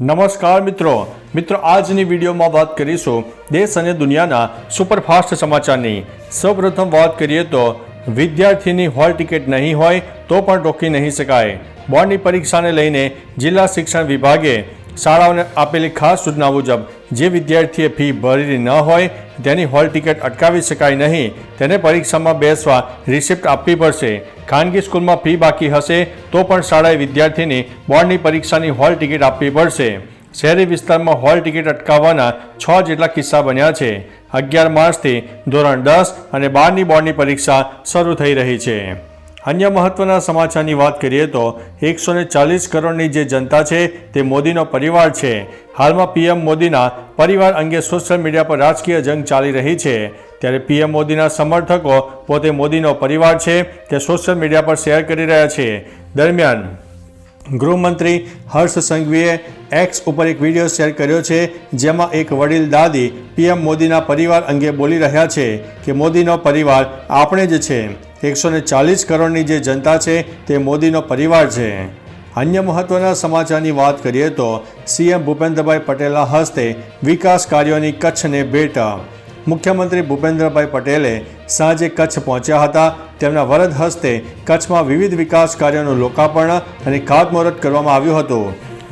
નમસ્કાર મિત્રો. મિત્રો, આજની વિડીયોમાં વાત કરીશું દેશ અને દુનિયાના સુપરફાસ્ટ સમાચારની. સૌપ્રથમ વાત કરીએ તો, વિદ્યાર્થીની હોલ ટિકિટ નહીં હોય તો પણ રોકી નહીં શકાય. બોર્ડની પરીક્ષાને લઈને જિલ્લા શિક્ષણ વિભાગે શાળાઓને આપેલી ખાસ સૂચના મુજબ, જે વિદ્યાર્થીએ ફી ભરેલી ન હોય, તેની હોલ ટિકિટ અટકાવી શકાય નહીં. તેને પરીક્ષામાં બેસવા રિસિપ્ટ આપવી પડશે. ખાનગી સ્કૂલમાં ફી બાકી હશે, તો પણ શાળાએ વિદ્યાર્થીની બોર્ડની પરીક્ષાની હોલ ટિકિટ આપવી પડશે. શહેરી વિસ્તારમાં હોલ ટિકિટ અટકાવવાના છ જેટલા કિસ્સા બન્યા છે. અગિયાર માર્ચથી ધોરણ દસ અને બારની બોર્ડની પરીક્ષા શરૂ થઈ રહી છે. અન્ય મહત્વના સમાચારની વાત કરીએ તો એકસો ચાલીસ કરોડની જે જનતા છે તે મોદીનો પરિવાર છે. હાલમાં પીએમ મોદીના પરિવાર અંગે સોશિયલ મીડિયા પર રાજકીય જંગ ચાલી રહી છે. ત્યારે પીએમ મોદીના સમર્થકો પોતે મોદીનો પરિવાર છે તે સોશિયલ મીડિયા પર શેર કરી રહ્યા છે. દરમિયાન ગૃહમંત્રી હર્ષ સંઘવીએ એક્સ ઉપર એક વીડિયો શેર કર્યો છે, જેમાં એક વડીલ દાદી પીએમ મોદીના પરિવાર અંગે બોલી રહ્યા છે કે મોદીનો પરિવાર આપણે જ છે. એકસો ચાલીસ કરોડની જે જનતા છે, તે મોદીનો પરિવાર છે. અન્ય મહત્વના સમાચારની વાત કરીએ તો સીએમ ભૂપેન્દ્રભાઈ પટેલના હસ્તે વિકાસ કાર્યોની કચ્છને ભેટ. મુખ્યમંત્રી ભૂપેન્દ્રભાઈ પટેલે સાંજે કચ્છ પહોંચ્યા હતા. તેમના વરદ હસ્તે કચ્છમાં વિવિધ વિકાસ કાર્યોનું લોકાર્પણ અને ખાતમુહૂર્ત કરવામાં આવ્યું હતું.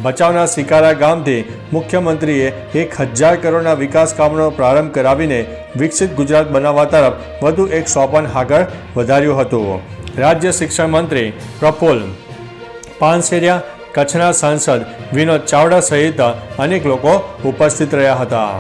ભચાઉના સિકારા ગામથી મુખ્યમંત્રીએ એક હજાર કરોડના વિકાસ કામોનો પ્રારંભ કરાવીને વિકસિત ગુજરાત બનાવવા તરફ વધુ એક સોપાન આગળ વધાર્યું હતું. રાજ્ય શિક્ષણ મંત્રી પ્રફુલ પાનસેરિયા, કચ્છના સાંસદ વિનોદ ચાવડા સહિત અનેક લોકો ઉપસ્થિત રહ્યા હતા.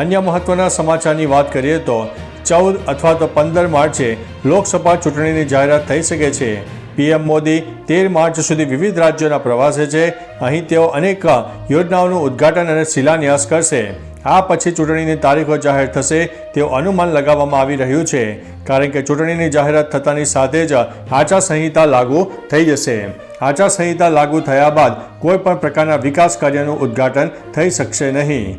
અન્ય મહત્વના સમાચારની વાત કરીએ તો ચૌદ અથવા તો પંદર માર્ચે લોકસભા ચૂંટણીની જાહેરાત થઈ શકે છે. પીએમ મોદી તેર માર્ચ સુધી વિવિધ રાજ્યોના પ્રવાસે છે. અહીં તેઓ અનેક યોજનાઓનું ઉદ્ઘાટન અને શિલાન્યાસ કરશે. આ પછી ચૂંટણીની તારીખો જાહેર થશે તેવું અનુમાન લગાવવામાં આવી રહ્યું છે. કારણ કે ચૂંટણીની જાહેરાત થતાની સાથે જ આચારસંહિતા લાગુ થઈ જશે. આચારસંહિતા લાગુ થયા બાદ કોઈ પણ પ્રકારના વિકાસ કાર્યનું ઉદ્ઘાટન થઈ શકશે નહીં.